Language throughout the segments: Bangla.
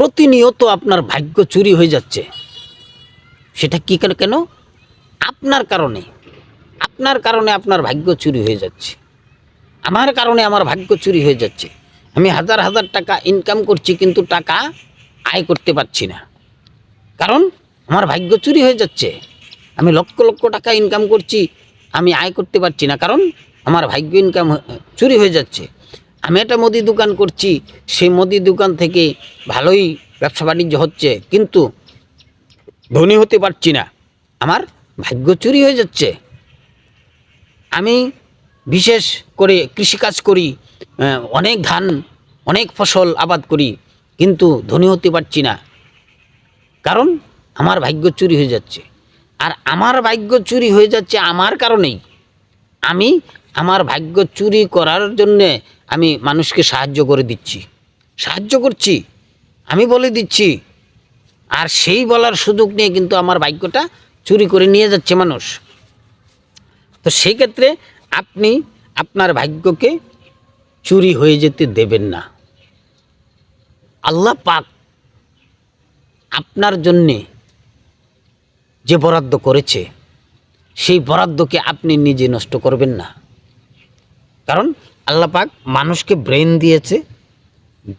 প্রতিনিয়ত আপনার ভাগ্য চুরি হয়ে যাচ্ছে। সেটা কি কেন কেন? আপনার কারণে। আপনার কারণে আপনার ভাগ্য চুরি হয়ে যাচ্ছে। আমার কারণে আমার ভাগ্য চুরি হয়ে যাচ্ছে। আমি হাজার হাজার টাকা ইনকাম করছি, কিন্তু টাকা আয় করতে পারছি না। কারণ আমার ভাগ্য চুরি হয়ে যাচ্ছে। আমি লক্ষ লক্ষ টাকা ইনকাম করছি, আমি আয় করতে পারছি না। কারণ আমার ভাগ্য ইনকাম চুরি হয়ে যাচ্ছে। আমি একটা মুদি দোকান করছি, সেই মুদি দোকান থেকে ভালোই ব্যবসা বাণিজ্য হচ্ছে, কিন্তু ধনী হতে পারছি না। আমার ভাগ্য চুরি হয়ে যাচ্ছে। আমি বিশেষ করে কৃষিকাজ করি অনেক ধান, অনেক ফসল আবাদ করি, কিন্তু ধনী হতে পারছি না। কারণ আমার ভাগ্য চুরি হয়ে যাচ্ছে। আর আমার ভাগ্য চুরি হয়ে যাচ্ছে আমার কারণেই। আমি আমার ভাগ্য চুরি করার জন্যে আমি মানুষকে সাহায্য করে দিচ্ছি। সাহায্য করছি, আমি বলে দিচ্ছি। আর সেই বলার সুযোগ নিয়ে কিন্তু আমার ভাগ্যটা চুরি করে নিয়ে যাচ্ছে মানুষ। তো সেই ক্ষেত্রে আপনি আপনার ভাগ্যকে চুরি হয়ে যেতে দেবেন না। আল্লাহ পাক আপনার জন্যে যে বরাদ্দ করেছে, সেই বরাদ্দকে আপনি নিজে নষ্ট করবেন না। কারণ আল্লাহ পাক মানুষকে ব্রেন দিয়েছে,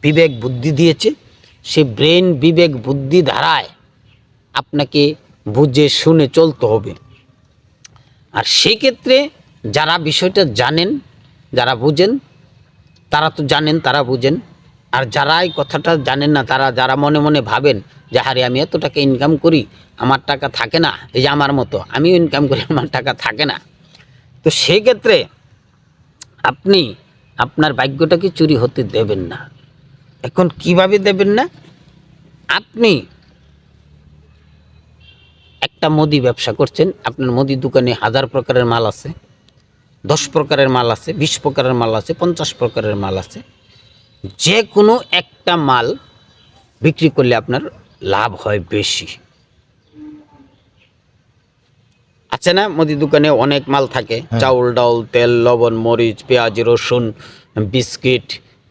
বিবেক বুদ্ধি দিয়েছে। সে ব্রেন বিবেক বুদ্ধি ধারায় আপনাকে বুঝে শুনে চলতে হবে। আর সেই ক্ষেত্রে যারা বিষয়টা জানেন, যারা বুঝেন, তারা তো জানেন, তারা বুঝেন। আর যারা এই কথাটা জানেন না, তারা যারা মনে মনে ভাবেন যে, হারে, আমি এত টাকা ইনকাম করি, আমার টাকা থাকে না, এই যে আমার মতো। আমিও ইনকাম করি, আমার টাকা থাকে না। তো সেই ক্ষেত্রে আপনি আপনার ভাগ্যটাকে চুরি হতে দেবেন না। এখন কীভাবে দেবেন না? আপনি একটা মুদি ব্যবসা করছেন আপনার মুদি দোকানে হাজার প্রকারের মাল আছে দশ প্রকারের মাল আছে বিশ প্রকারের মাল আছে পঞ্চাশ প্রকারের মাল আছে। যে কোনো একটা মাল বিক্রি করলে আপনার লাভ হয় বেশি। আছে না? মুদি দোকানে অনেক মাল থাকে। চাউল ডাউল তেল লবণ মরিচ পেঁয়াজ রসুন বিস্কিট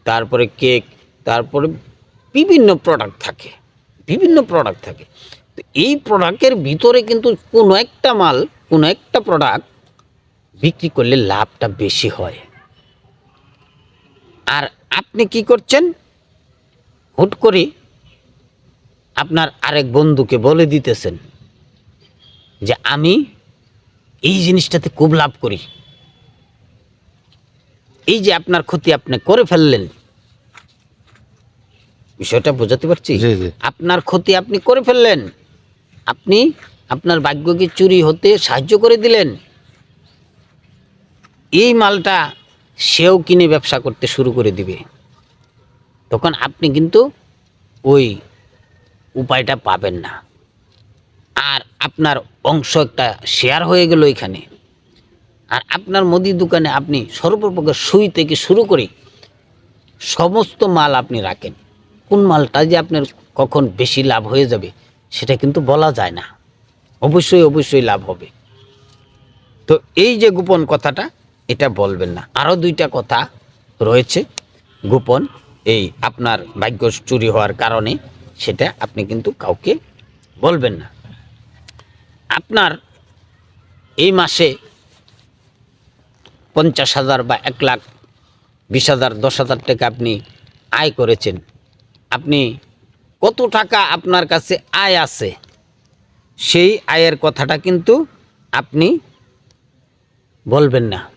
তারপরে কেক তারপরে বিভিন্ন প্রোডাক্ট থাকে। বিভিন্ন প্রোডাক্ট থাকে। তো এই প্রোডাক্টের ভিতরে কিন্তু কোনো একটা মাল কোনো একটা প্রোডাক্ট বিক্রি করলে লাভটা বেশি হয়। আর আপনি কি করছেন? হুট করে আপনার আরেক বন্ধুকে বলে দিতেছেন যে আমি এই জিনিসটাতে খুব লাভ করি। এই যে আপনার ক্ষতি আপনি করে ফেললেন। বিষয়টা বোঝাতে পারছি। আপনার ক্ষতি আপনি করে ফেললেন। আপনি আপনার ভাগ্যকে চুরি হতে সাহায্য করে দিলেন? এই মালটা সেও কিনে ব্যবসা করতে শুরু করে দিবে। তখন আপনি কিন্তু ওই উপায়টা পাবেন না। আর আপনার অংশ একটা শেয়ার হয়ে গেল এখানে। আর আপনার মুদি দোকানে আপনি সর্বপ্রকার সুই থেকে শুরু করে সমস্ত মাল আপনি রাখেন। কোন মালটা যে আপনার কখন বেশি লাভ হয়ে যাবে, সেটা কিন্তু বলা যায় না। অবশ্যই অবশ্যই লাভ হবে। তো এই যে গোপন কথাটা, এটা বলবেন না। আরও দুইটা কথা রয়েছে। গোপন, এই আপনার ভাগ্য চুরি হওয়ার কারণে, সেটা আপনি কিন্তু কাউকে বলবেন না। আপনার এই মাসে পঞ্চাশ হাজার বা এক লাখ, বিশ হাজার, দশ হাজার টাকা আপনি আয় করেছেন। আপনি কত টাকা আপনার কাছে আয় আছে? সেই আয়ের কথাটা কিন্তু আপনি বলবেন না।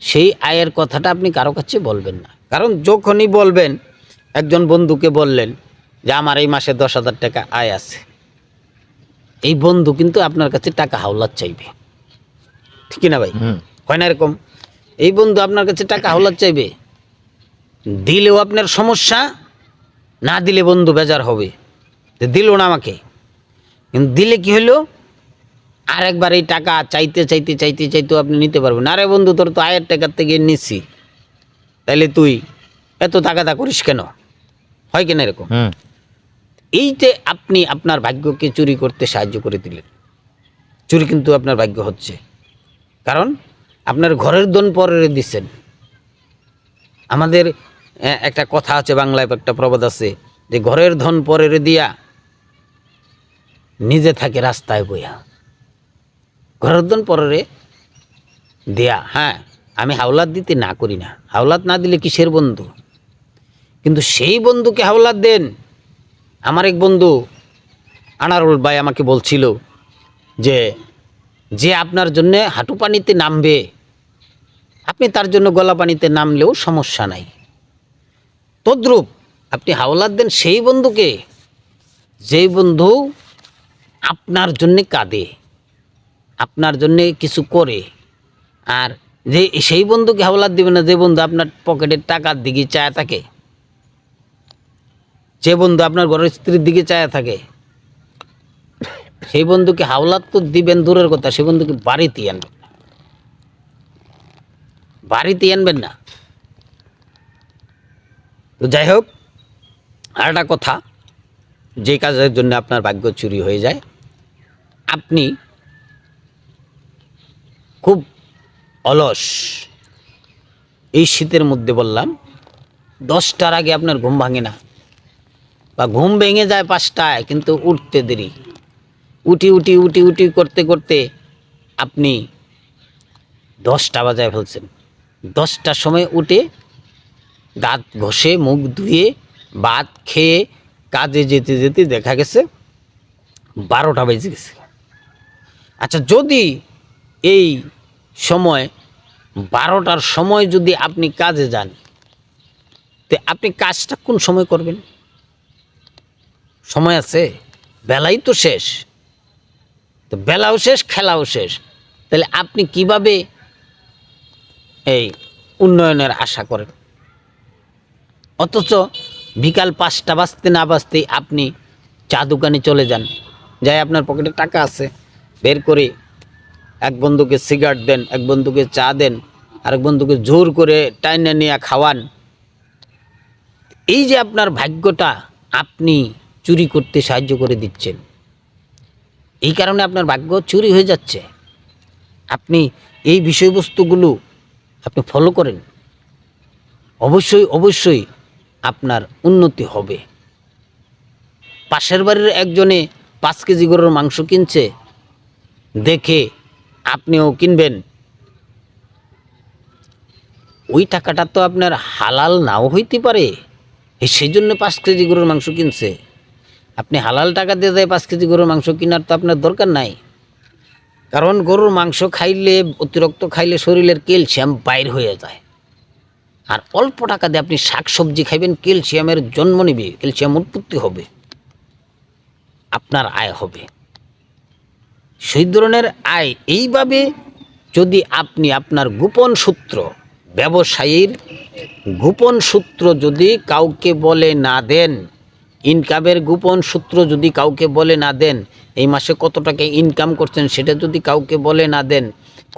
সেই আয়ের কথাটা আপনি কারও কাছে বলবেন না। কারণ যখনই বলবেন, একজন বন্ধুকে বললেন যে, আমার এই মাসে দশ হাজার টাকা আয় আছে। এই বন্ধু কিন্তু আপনার কাছে টাকা হাওলাত চাইবে। ঠিক না ভাই? হয় না এরকম? এই বন্ধু আপনার কাছে টাকা হাওলাত চাইবে? দিলেও আপনার সমস্যা না দিলে বন্ধু বেজার হবে। তো দিল না আমাকে। কিন্তু দিলে কি হলো? আর একবার এই টাকা চাইতে চাইতে চাইতে চাইতেও আপনি নিতে পারবেন। আরে বন্ধু তোর তো আয়ের টাকার থেকে নিচ্ছি। তাইলে তুই এত টাকাটা করিস কেন? হয় কেন এরকম? এই যে আপনি আপনার ভাগ্যকে চুরি করতে সাহায্য করে দিলেন। চুরি কিন্তু আপনার ভাগ্য হচ্ছে। কারণ আপনার ঘরের দন পরে দিচ্ছেন আমাদের একটা কথা আছে, বাংলায় একটা প্রবাদ আছে যে ঘরের ধন পরের দিয়া নিজে থাকে রাস্তায় বইয়া। ঘরের ধন পরেরে দেয়া হ্যাঁ আমি হাওলাত দিতে না করি না। হাওলাত না দিলে কিসের বন্ধু? কিন্তু সেই বন্ধুকে হাওলাত দেন আমার এক বন্ধু আনারুল ভাই আমাকে বলছিল যে যে আপনার জন্য হাঁটু পানিতে নামবে, আপনি তার জন্য গলা পানিতে নামলেও সমস্যা নাই। তদ্রূপ আপনি হাওলাত দেন সেই বন্ধুকে, যেই বন্ধু আপনার জন্যে কাঁদে, আপনার জন্যে কিছু করে। আর যে, সেই বন্ধুকে হাওলাত দিবে না, যে বন্ধু আপনার পকেটের টাকার দিকে চায় থাকে যে বন্ধু আপনার ঘরের স্ত্রীর দিকে চায় থাকে, সেই বন্ধুকে হাওলাত তো দিবেন দূরের কথা সেই বন্ধুকে বাড়িতে আনবেন না। বাড়িতে আনবেন না। তো যাই হোক, আর একটা কথা, যে কাজের জন্য আপনার ভাগ্য চুরি হয়ে যায়, আপনি খুব অলস। এই শীতের মধ্যে বললাম, দশটার আগে আপনার ঘুম ভাঙে না। বা ঘুম ভেঙে যায় পাঁচটায়, কিন্তু উঠতে দেরি। উঠি উঠি উঠি উঠি করতে করতে আপনি দশটা বাজায় ফেলছেন। দশটার সময় উঠে দাঁত ঘষে, মুখ ধুয়ে, ভাত খেয়ে কাজে যেতে যেতে দেখা গেছে বারোটা বেজে গেছে। আচ্ছা যদি এই সময়, বারোটার সময় যদি আপনি কাজে যান, তো আপনি কাজটা কোন সময় করবেন? সময় আছে? বেলাই তো শেষ। তো বেলাও শেষ, খেলাও শেষ। তাহলে আপনি কীভাবে এই উন্নয়নের আশা করেন? অথচ বিকাল পাঁচটা বাজতে না বাজতেই আপনি চা দোকানে চলে যান। যাই আপনার পকেটে টাকা আছে, বের করে এক বন্ধুকে সিগারেট দেন, এক বন্ধুকে চা দেন, আরেক বন্ধুকে জোর করে টাইনে নিয়ে খাওয়ান। এই যে আপনার ভাগ্যটা, আপনি চুরি করতে সাহায্য করে দিচ্ছেন। এই কারণে আপনার ভাগ্য চুরি হয়ে যাচ্ছে। আপনি এই বিষয়বস্তুগুলো আপনি ফলো করেন। অবশ্যই অবশ্যই আপনার উন্নতি হবে। পাশের বাড়ির একজনে পাঁচ কেজি গরুর মাংস কিনছে, দেখে আপনিও কিনবেন। ওই টাকাটা তো আপনার হালাল নাও হইতে পারে। সেই জন্য পাঁচ কেজি গরুর মাংস কিনছে। আপনি হালাল টাকা দিয়ে যায় পাঁচ কেজি গরুর মাংস কেনার তো আপনার দরকার নাই। কারণ গরুর মাংস খাইলে, অতিরিক্ত খাইলে শরীরের ক্যালসিয়াম বাইর হয়ে যায়। আর অল্প টাকা দিয়ে আপনি শাক সবজি খাইবেন, ক্যালসিয়ামের জন্ম নিবে, ক্যালসিয়াম উৎপত্তি হবে, আপনার আয় হবে। সেই ধরনের আয় এইভাবে যদি আপনি আপনার গোপন সূত্র, ব্যবসায়ীর গোপন সূত্র যদি কাউকে বলে না দেন ইনকামের গোপন সূত্র যদি কাউকে বলে না দেন, এই মাসে কত টাকা ইনকাম করছেন সেটা যদি কাউকে বলে না দেন,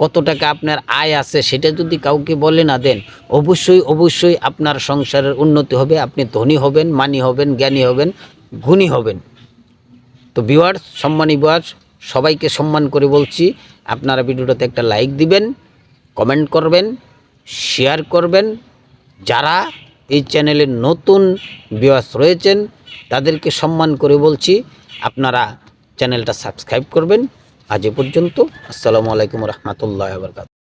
কত টাকা আপনার আয় আছে সেটা যদি কাউকে বলে না দেন, অবশ্যই অবশ্যই আপনার সংসারের উন্নতি হবে, আপনি ধনী হবেন, মানি হবেন, জ্ঞানী হবেন, গুণী হবেন। তো ভিউয়ার্স সম্মানী ভিউয়ার্স সবাইকে সম্মান করে বলছি, আপনারা ভিডিওটাতে একটা লাইক দিবেন কমেন্ট করবেন শেয়ার করবেন, যারা এই চ্যানেলে নতুন ভিউয়ার্স রয়েছেন, তাদেরকে সম্মান করে বলছি, আপনারা চ্যানেলটা সাবস্ক্রাইব করবেন। আজ এ পর্যন্ত, আসসালামু আলাইকুম রহমতুল্লাহ বরকাত